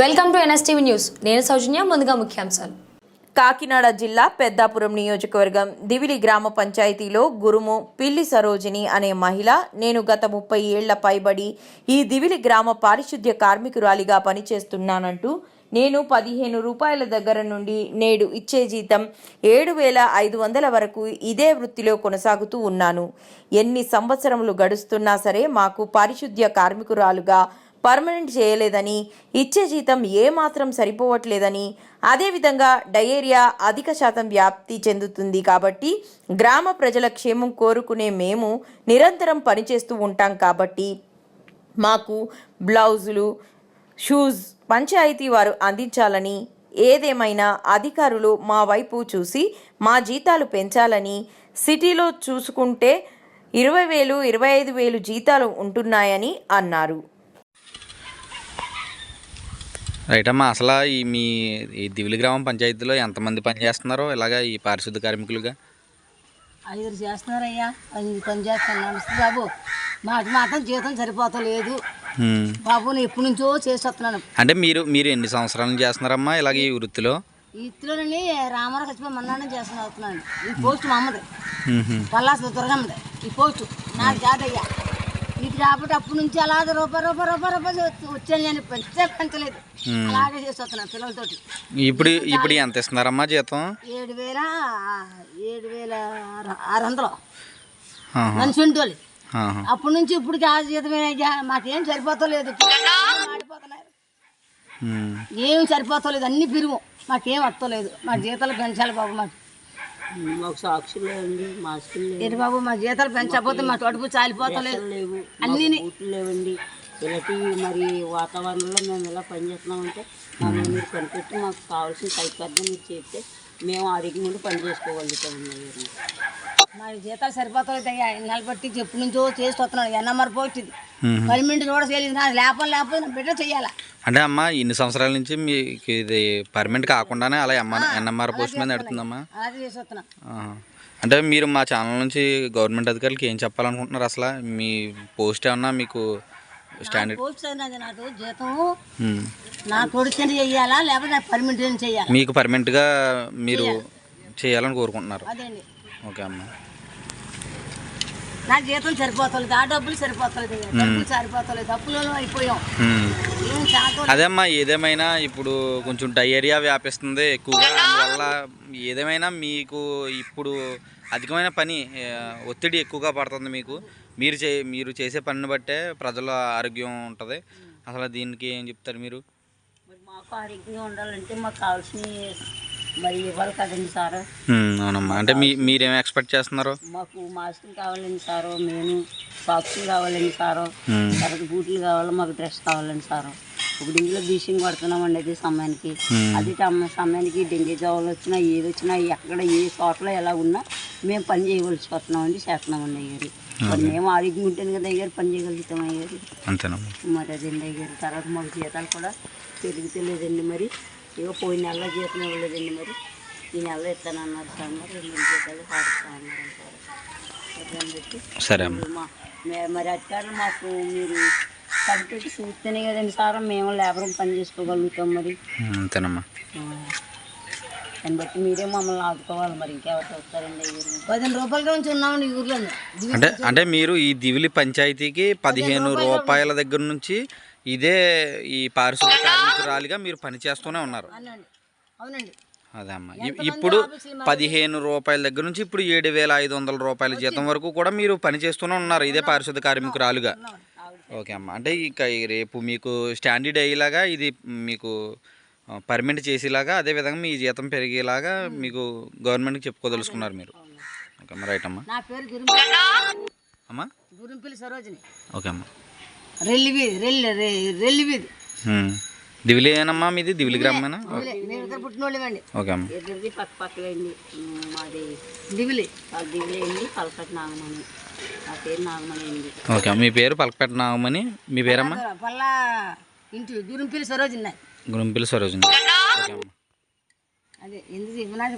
Welcome to NSTV news. నేను సౌజన్య ముందుగా ముఖ్యాంశాలు. కాకినాడ జిల్లా పెద్దాపురం నియోజకవర్గం దివిలి గ్రామ పంచాయతీలో గురుము పిల్లి సరోజిని అనే మహిళ నేను గత ముప్పై ఏళ్ళ పైబడి ఈ దివిలి గ్రామ పారిశుద్ధ్య కార్మికురాలిగా పనిచేస్తున్నానంటూ నేను పదిహేను రూపాయల దగ్గర నుండి నేడు ఇచ్చే జీతం ఏడు వేల ఐదు వందల వరకు ఇదే వృత్తిలో కొనసాగుతూ ఉన్నాను. ఎన్ని సంవత్సరములు గడుస్తున్నా సరే మాకు పారిశుద్ధ్య కార్మికురాలుగా పర్మనెంట్ చేయలేదని ఇచ్చే జీతం ఏమాత్రం సరిపోవట్లేదని అదేవిధంగా డయేరియా అధిక శాతం వ్యాప్తి చెందుతుంది కాబట్టి గ్రామ ప్రజల క్షేమం కోరుకునే మేము నిరంతరం పనిచేస్తూ ఉంటాం కాబట్టి మాకు బ్లౌజులు షూస్ పంచాయతీ వారు అందించాలని ఏదేమైనా అధికారులు మా వైపు చూసి మా జీతాలు పెంచాలని సిటీలో చూసుకుంటే ఇరవై వేలు ఇరవై ఐదు వేలు జీతాలు ఉంటున్నాయని అన్నారు. రైట్ అమ్మా అసలు ఈ మీ ఈ దివిలి గ్రామం పంచాయతీలో ఎంతమంది పని చేస్తున్నారో ఇలాగా ఈ పారిశుద్ధ కార్మికులుగా? ఐదుగురు చేస్తున్నారయ్యా ఐదు పని నమస్తే బాబు. మాకు మాత్రం జీతం సరిపోతలేదు. బాబు నేను ఎప్పటి నుంచో చేసి వస్తున్నాను. అంటే మీరు మీరు ఎన్ని సంవత్సరాల చేస్తున్నారమ్మా ఇలాగ ఈ వృత్తిలో? ఈ ఇత్తులోని రామారావు చచ్చిపోయి మన్నానే చేస్తున్నా అవుతున్నాను ఈ పోస్ట్ మా అమ్మది. పల్లాస దుర్గమ్మది. ఈ పోస్ట్ నాకు జాతయ్యా ఇది కాబట్టి అప్పటి నుంచి అలాగే రూపాయి రూపాయి రూపాయి రూపాయి వచ్చి- వచ్చాను నేను పెంచే పెంచలేదు. అలాగే చేసి వస్తున్నాను పిల్లలతోటి. ఇప్పుడు ఇప్పుడు ఎంత ఇస్తున్నారమ్మా జీతం? ఏడు వేల ఏడు వేల ఆరు- వందలు. మనిషి ఆహా. అప్పటి నుంచి ఇప్పటికి ఆ జీతమే. మాకేం సరిపోతలేదు. ఏం సరిపోతలేదు. అన్ని పిరుగు. మాకేం వస్తలేదు మా జీతాలు పెంచాలి బాబు మాకు. మాకు సాక్షులు లేవండి మాస్కులు లేవు. ఏంటి బాబు మా జీతాలు పెంచకపోతే మా తడుపు చాలిపోతలేదు. లేవు అన్నీ బూట్లు లేవండి. ఇలాంటి మరి వాతావరణంలో మేము ఇలా పనిచేస్తున్నామంటే మమ్మల్ని మీరు కనిపెట్టి మాకు కావాల్సిన కైకర్యం మీరు చేస్తే మేము ఆరోగ్యం నుండి పని చేసుకోగలుగుతామండి మా జీతాలు సరిపోతలేదు అయ్యా. నెల బట్టి ఎప్పటి నుంచో చేసి వస్తున్నాడు. ఎన్నమర పోతుంది. పర్మినెంట్ కూడా చేయలేదు నా లేపం లేకపోతే నా బిడ్డ చెయ్యాలా? అంటే అమ్మా ఇన్ని సంవత్సరాల నుంచి మీకు ఇది పర్మనెంట్ కాకుండానే అలా ఎన్ఎంఆర్ పోస్ట్ మీద నడుతుందమ్మా? అది చేసి వస్తున్నా. అంటే మీరు మా ఛానల్ నుంచి గవర్నమెంట్ అధికారులకి ఏం చెప్పాలనుకుంటున్నారు అసలు? మీ పోస్ట్ ఏమన్నా మీకు స్టాండర్డ్ పోస్ట్ అయినది నాకు జీతం. నా కొడుకుని చెయ్యాలా? లేకపోతే నాకు పర్మినెంట్ చెయ్యాలా? మీకు పర్మనెంట్గా మీరు చేయాలని కోరుకుంటున్నారు. అదేండి ఓకే అమ్మా. నా జీతం సరిపోతలేదు ఆ డబ్బులు సరిపోతలేదు. డబ్బులు సరిపోతలేదు అప్పులలో అయిపోయాం. హ్మ్. ఏం శాతం అదే అమ్మా ఏదేమైనా ఇప్పుడు కొంచెం డయేరియా వ్యాపిస్తుంది ఎక్కువగా అందువల్ల ఏదేమైనా మీకు ఇప్పుడు అధికమైన పని ఒత్తిడి ఎక్కువగా పడుతుంది మీకు. మీరు చే మీరు చేసే పనిని బట్టే ప్రజల ఆరోగ్యం ఉంటుంది. అసలు దీనికి ఏం చెప్తారు మీరు? మరి మాకు ఆరోగ్యంగా ఉండాలంటే మాకు కావాల్సిన మరి ఇవ్వాలి కదండి సార్. అవునమ్మా. అంటే మీ మీరేం ఎక్స్పెక్ట్ చేస్తున్నారు? మాకు మాస్కులు కావాలండి సారు మేము సాక్సులు కావాలండి సారు. తర్వాత బూట్లు కావాలి మాకు డ్రెస్ కావాలండి సారు. ఇప్పుడు ఇందులో బీచింగ్ కొడుతున్నామండి అది సమయానికి. అది సమయానికి డెంగ్యూ జ్వరాలు వచ్చినా ఏది వచ్చినా ఎక్కడ ఏ చోట్ల ఎలా ఉన్నా మేము పని చేయవలసి వస్తున్నామండి చేస్తున్నామండి అయ్యారు మరి మేము ఆరోగ్యం ఉంటేనే కదా అయ్యారు పని చేయగలుగుతాం అయ్యారు మరి అదండి అయ్యారు తర్వాత మాకు జీతాలు కూడా పెరుగుతలేదండి మరి. ఇక పోయిన నెలలో జీతం ఇవ్వలేదండి మరి. ఈ నెల ఇస్తానన్నారు సార్ మరి. రెండు నెలల జీతాలు సార్ మరి అధికారులు మాకు మీరు కనిపెట్టి చూస్తేనే కదండి సార్ మేము లేబర్ పని చేసుకోగలుగుతాం మరి. అంతేనమ్మా. దాన్ని బట్టి మీరే మమ్మల్ని ఆదుకోవాలి మరి. ఇంకెవరు అయ్యారు పదిహేను రూపాయల నుంచి ఉన్నామండి ఊర్లో. అంటే అంటే మీరు ఈ దివిలి పంచాయతీకి పదిహేను రూపాయల దగ్గర నుంచి ఇదే ఈ పారిశుద్ధ కార్మికురాలిగా మీరు పని చేస్తూనే ఉన్నారు. అవునండి. అవునండి. అదే అమ్మా ఇప్పుడు పదిహేను రూపాయల దగ్గర నుంచి ఇప్పుడు ఏడు వేల ఐదు వందల రూపాయల జీతం వరకు కూడా మీరు పని చేస్తూనే ఉన్నారు ఇదే పారిశుద్ధ కార్మికురాలుగా. ఓకే అమ్మా. అంటే ఇక ఈ రేపు మీకు స్టాండర్డ్ అయ్యేలాగా ఇది మీకు పర్మనెంట్ చేసేలాగా అదే విధంగా మీ జీతం పెరిగేలాగా మీకు గవర్నమెంట్కి చెప్పుకోదలుచుకున్నారు మీరు. ఓకే అమ్మా రైట్ అమ్మా. నా పేరు గురింపిల్లి అమ్మా? గురింపిల్లి సరోజిని. ఓకే అమ్మా. రెల్లి వీధి రెల్లి రెల్లి వీధి. దివిలేనమ్మా మీది? దివిలి గ్రామేనా దివిలే. మేము ఇద్దరు పుట్టిన వాళ్ళమండి ఓకే అమ్మా. ఇద్దరిది పక్క పక్కలేండి. మాది దివిలి. పలకటి నాగమణి. నా పేరు నాగమణి. అండి ఓకే మీ పేరు పలకపేట మీ పేరమ్మా? పల్లా ఇంటి గురింపిల్లి సరోజిని. నాది. గురుంపిల్లి సరోజిని. ఓకే అమ్మా అదే ఎందుకు ఇవ్వనా?